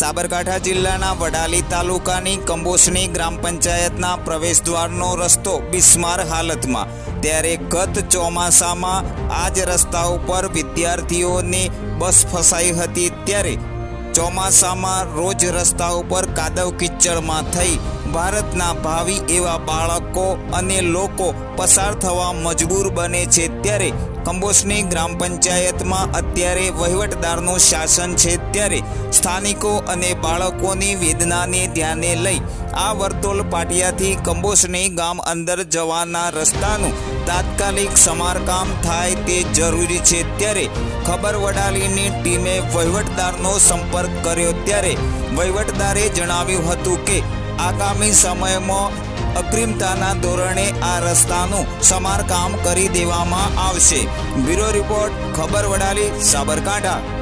સાબરકાંઠા જિલ્લાના વડાલી તાલુકાની કંબોસણી ગ્રામ પંચાયતના પ્રવેશદ્વારનો રસ્તો બિસ્માર હાલતમાં. ત્યારે ગત ચોમાસામાં આ જ રસ્તા ઉપર વિદ્યાર્થીઓની બસ ફસાઈ હતી ત્યારે ચોમાસામાં રોજ રસ્તા ઉપર કાદવ કિચડમાં થઈ ભારતના ભાવિ એવા બાળકો અને લોકો પસાર થવા મજબૂર બને છે ત્યારે કંબોસની ગ્રામ પંચાયતમાં અત્યારે વહીવટદારનું શાસન છે ત્યારે સ્થાનિકો અને બાળકોની વેદનાને ધ્યાને લઈ આ વર્તુળ પાટિયાથી કંબોસની ગામ અંદર જવાના રસ્તાનું તાત્કાલિક સમારકામ થાય તે જરૂરી છે. ત્યારે ખબર વડાલીની ટીમે વહીવટદારનો સંપર્ક કર્યો ત્યારે વહીવટદારે જણાવ્યું હતું કે આગામી સમયમાં અગ્રિમતાના ધોરણે આ રસ્તાનું સમારકામ કરી દેવામાં આવશે. બ્યુરો રિપોર્ટ ખબર વડાલી સાબરકાંઠા.